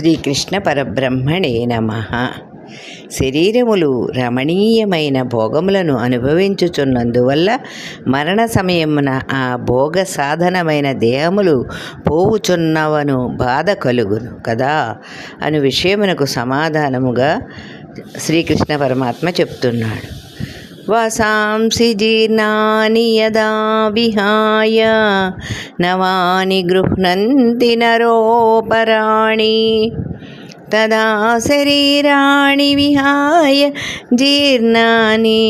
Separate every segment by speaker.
Speaker 1: శ్రీకృష్ణ పరబ్రహ్మణే నమ. శరీరములు రమణీయమైన భోగములను అనుభవించుచున్నందువల్ల మరణ సమయమున ఆ భోగ సాధనమైన దేహములు పోవుచున్నవను బాధ కలుగును కదా? అను విషయమునకు సమాధానముగా శ్రీకృష్ణ పరమాత్మ చెప్తున్నాడు. వసాంసి జీర్ణాని యదా విహాయ నవాని గృహ్ణంతి నరోపరాణి తదా శరీరాణి విహాయ జీర్ణాని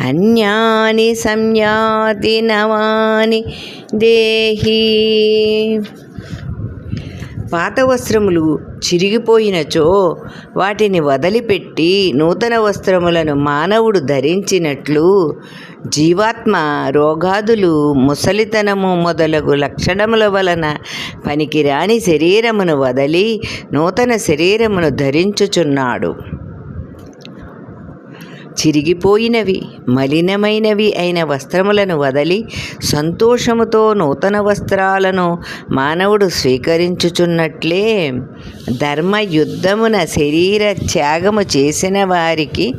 Speaker 1: అన్యాని సంయాతి నవాని దేహి పాత వస్త్రములు చిరిగిపోయినచో వాటిని వదిలిపెట్టి నూతన వస్త్రములను మానవుడు ధరించినట్లు జీవాత్మ రోగాదులు ముసలితనము మొదలగు లక్షణముల వలన పనికిరాని శరీరమును వదలి నూతన శరీరమును ధరించుచున్నాడు. చిరిగిపోయినవి మలినమైనవి అయిన వస్త్రములను వదలి సంతోషముతో నూతన వస్త్రాలను మానవుడు స్వీకరించుచున్నట్లే ధర్మ యుద్ధమున శరీర త్యాగము చేసిన వారికి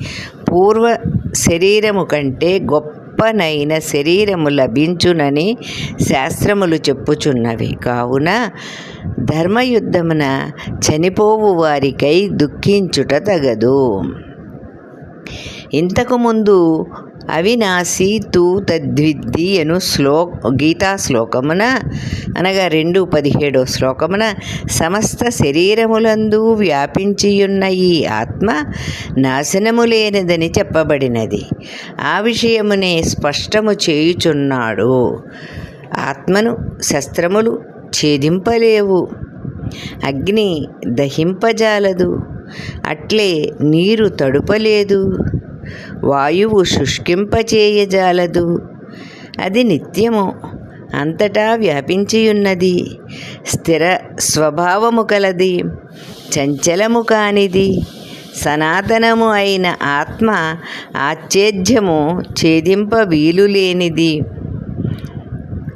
Speaker 1: పూర్వ శరీరము కంటే గొప్పనైన శరీరము లభించునని శాస్త్రములు చెప్పుచున్నవి. కావున ధర్మయుద్ధమున చనిపోవు వారికై దుఃఖించుట తగదు. ఇంతకుముందు అవినాశి తూ తద్విద్ది అను శ్లో గీతా శ్లోకమున అనగా రెండు పదిహేడో శ్లోకమున సమస్త శరీరములందు వ్యాపించియున్న ఈ ఆత్మ నాశనము లేనిదని చెప్పబడినది. ఆ విషయమునే స్పష్టము చేయుచున్నాడు. ఆత్మను శస్త్రములు ఛేదింపలేవు. అగ్ని దహింపజాలదు. అట్లే నీరు తడుపలేదు. వాయువు శుష్కింపచేయజాలదు. అది నిత్యము అంతటా వ్యాపించియున్నది. స్థిర స్వభావము కలది చంచలము కానిది. సనాతనము అయిన ఆత్మ ఆచ్ఛేద్యము ఛేదింప వీలు లేనిది.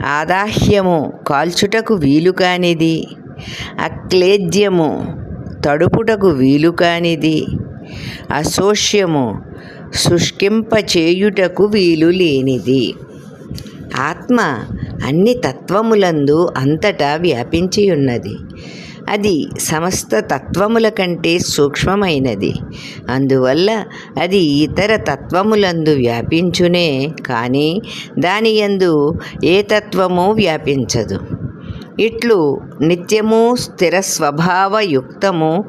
Speaker 1: ఆదాహ్యము కాల్చుటకు వీలు కానిది. అక్లేద్యము తడుపుటకు వీలు కానిది. అసోష్యము శుష్కింపచేయుటకు వీలు లేనిది. ఆత్మ అన్ని తత్వములందు అంతటా వ్యాపించి ఉన్నది అది సమస్త తత్వముల కంటే సూక్ష్మమైనది. అందువల్ల అది ఇతర తత్వములందు వ్యాపించునే కానీ దాని యందు ఏ తత్వము వ్యాపించదు. ఇట్లు నిత్యము స్థిర స్వభావయుక్తము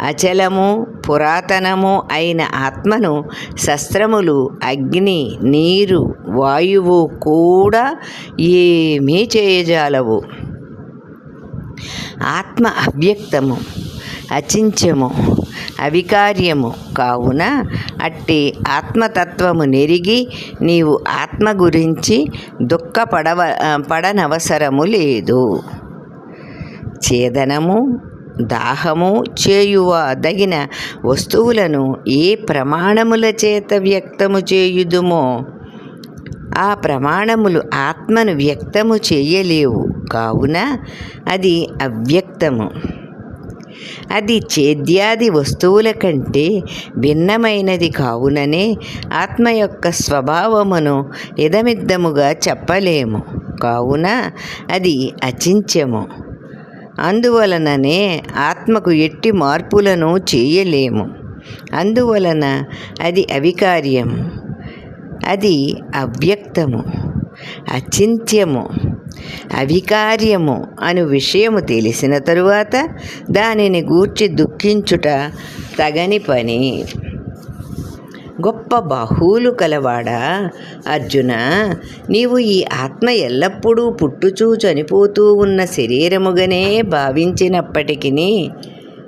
Speaker 1: అచలము పురాతనము అయిన ఆత్మను శస్త్రములు అగ్ని నీరు వాయువు కూడా ఏమీ చేయజాలవు. ఆత్మ అవ్యక్తము అచించము అవికార్యము కావున అట్టి ఆత్మతత్వము నెరిగి నీవు ఆత్మ గురించి దుఃఖపడవ పడనవసరము లేదు. ఛేదనము దాహము చేయువ దగిన వస్తువులను ఏ ప్రమాణముల చేత వ్యక్తము చేయుదుమో ఆ ప్రమాణములు ఆత్మను వ్యక్తము చేయలేవు. కావున అది అవ్యక్తము. అది చేద్యాది వస్తువుల కంటే భిన్నమైనది కావుననే ఆత్మ యొక్క స్వభావమును ఇదమిద్దముగా చెప్పలేము. కావున అది అచింత్యము. అందువలననే ఆత్మకు ఎట్టి మార్పులను చేయలేము. అందువలన అది అవికార్యము అది అవ్యక్తము అచింత్యము అవికార్యము అను విషయము తెలిసిన తరువాత దానిని గూర్చి దుఃఖించుట తగని పని. గొప్ప బాహువులు కలవాడా? అర్జున నీవు ఈ ఆత్మ ఎల్లప్పుడూ పుట్టుచూ చనిపోతూ ఉన్న శరీరముగానే భావించినప్పటికీ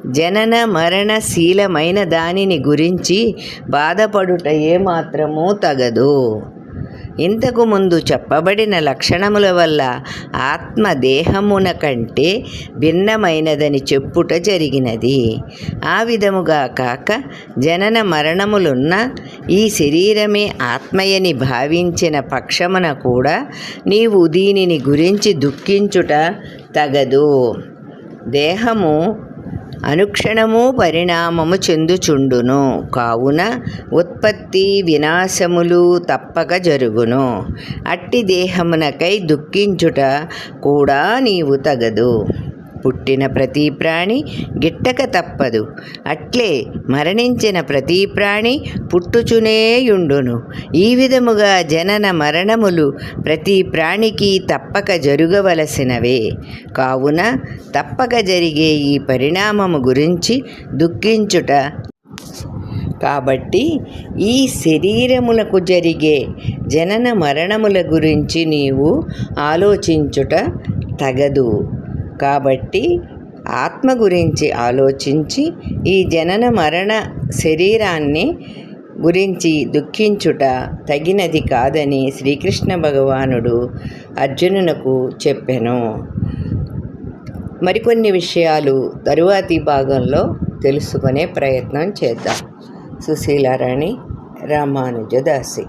Speaker 1: జనన మరణశీలమైన దానిని గురించి బాధపడుట ఏమాత్రమూ తగదు. ఇంతకు ముందు చెప్పబడిన లక్షణముల వల్ల ఆత్మ దేహమున కంటే భిన్నమైనదని చెప్పుట జరిగినది. ఆ విధముగా కాక జనన మరణములున్న ఈ శరీరమే ఆత్మయని భావించిన పక్షమున కూడా నీవు దీనిని గురించి దుఃఖించుట తగదు. దేహము అనుక్షణము పరిణామము చెందుచుండును. కావున ఉత్పత్తి వినాశములు తప్పక జరుగును. అట్టి దేహమునకై దుఃఖించుట కూడా నీవు తగదు. పుట్టిన ప్రతి ప్రాణి గిట్టక తప్పదు. అట్లే మరణించిన ప్రతి ప్రాణి పుట్టుచునేయుండును ఈ విధముగా జనన మరణములు ప్రతి ప్రాణికి తప్పక జరుగవలసినవే. కావున తప్పక జరిగే ఈ పరిణామము గురించి దుఃఖించుట. కాబట్టి ఈ శరీరములకు జరిగే జనన మరణముల గురించి నీవు ఆలోచించుట తగదు. కాబట్టి ఆత్మ గురించి ఆలోచించి ఈ జనన మరణ శరీరాన్ని గురించి దుఃఖించుట తగినది కాదని శ్రీకృష్ణ భగవానుడు అర్జునునకు చెప్పెను. మరికొన్ని విషయాలు తరువాతి భాగంలో తెలుసుకునే ప్రయత్నం చేద్దాం. సుశీలారాణి రామానుజదాసి